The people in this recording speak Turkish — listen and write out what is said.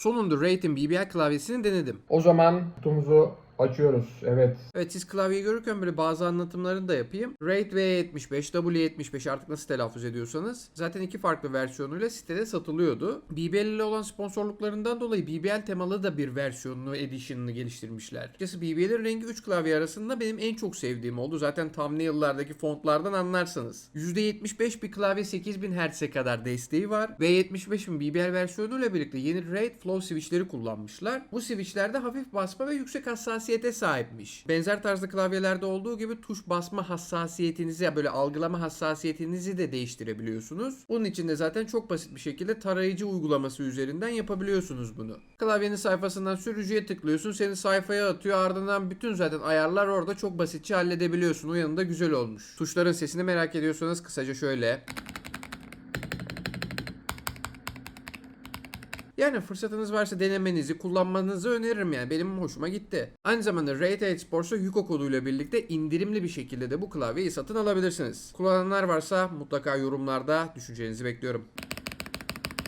Sonunda Raid'in BBL klavyesini denedim. O zaman kutumuzu açıyoruz. Evet. Evet siz klavyeyi görürken böyle bazı anlatımlarını da yapayım. RAID V75, W75 artık nasıl telaffuz ediyorsanız. Zaten iki farklı versiyonuyla sitede satılıyordu. BBL ile olan sponsorluklarından dolayı BBL temalı da bir versiyonunu, edition'ını geliştirmişler. Açıkçası BBL'in rengi 3 klavye arasında benim en çok sevdiğim oldu. Zaten thumbnail'lardaki fontlardan anlarsınız. %75 bir klavye 8000 Hz'e kadar desteği var. V75'in BBL versiyonuyla birlikte yeni RAID Flow switchleri kullanmışlar. Bu switchlerde hafif basma ve yüksek hassasiyete sahipmiş. Benzer tarzda klavyelerde olduğu gibi tuş basma hassasiyetinizi ya böyle algılama hassasiyetinizi de değiştirebiliyorsunuz. Bunun için de zaten çok basit bir şekilde tarayıcı uygulaması üzerinden yapabiliyorsunuz bunu. Klavyenin sayfasından sürücüye tıklıyorsun seni sayfaya atıyor ardından bütün zaten ayarlar orada çok basitçe halledebiliyorsun. O yanında güzel olmuş. Tuşların sesini merak ediyorsanız kısaca şöyle. Yani fırsatınız varsa denemenizi, kullanmanızı öneririm yani. Benim hoşuma gitti. Aynı zamanda Raid 8 Sports'a Yuko koduyla birlikte indirimli bir şekilde de bu klavyeyi satın alabilirsiniz. Kullananlar varsa mutlaka yorumlarda düşüncenizi bekliyorum.